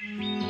Mm-hmm.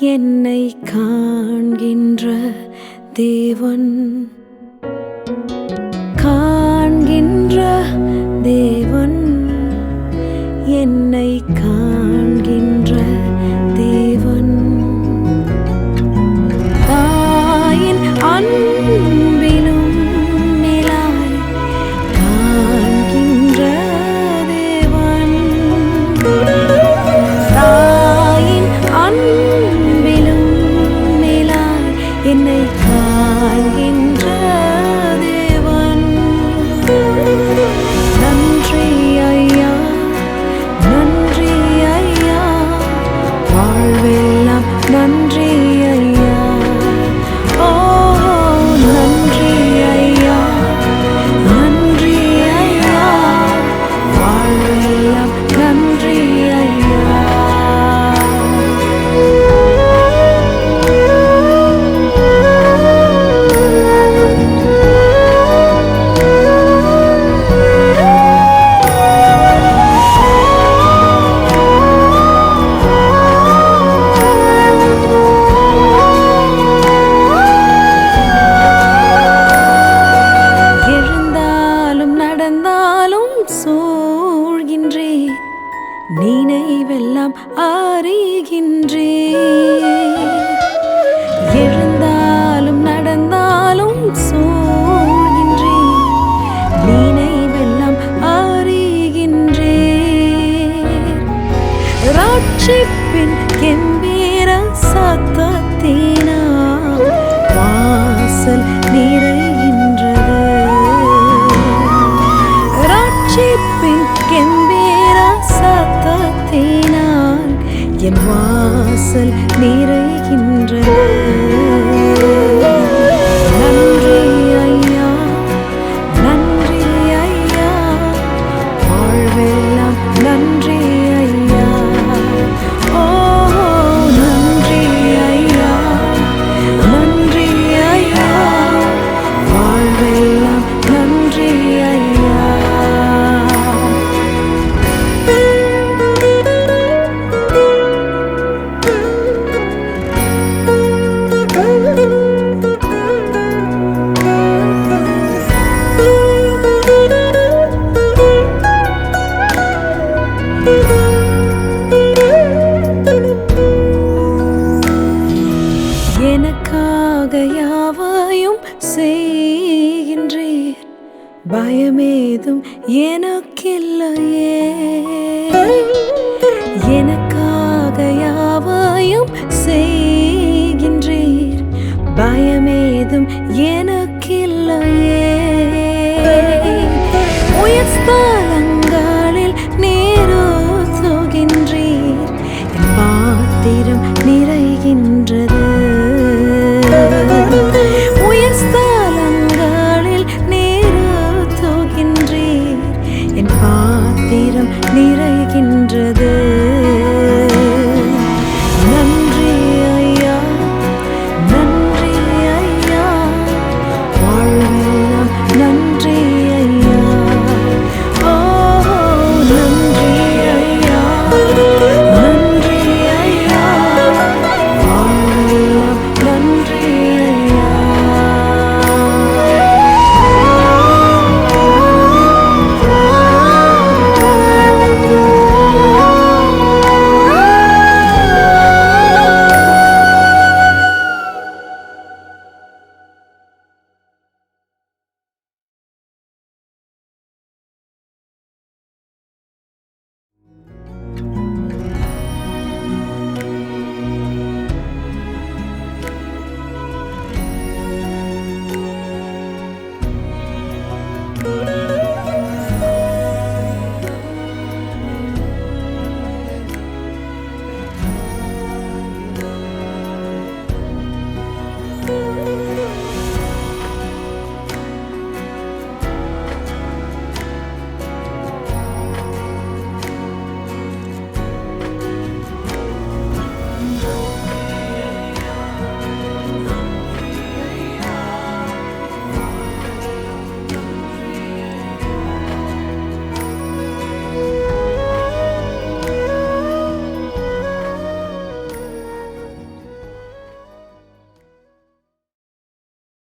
என்னை காண்கின்ற தேவன். காண்கின்ற தேவன். என்னை நாளும் சூழ்கின்றே நினைவெல்லாம் அறிகின்றே என் வாசல் நிறைகின்றன யாவையும் செய்கின்றீர். பயமேதும் எனக்கில்லையே. எனக்காக யாவையும் செய்கின்றீர். பயமேதும் எனக்கில்லையே. உயர்த்த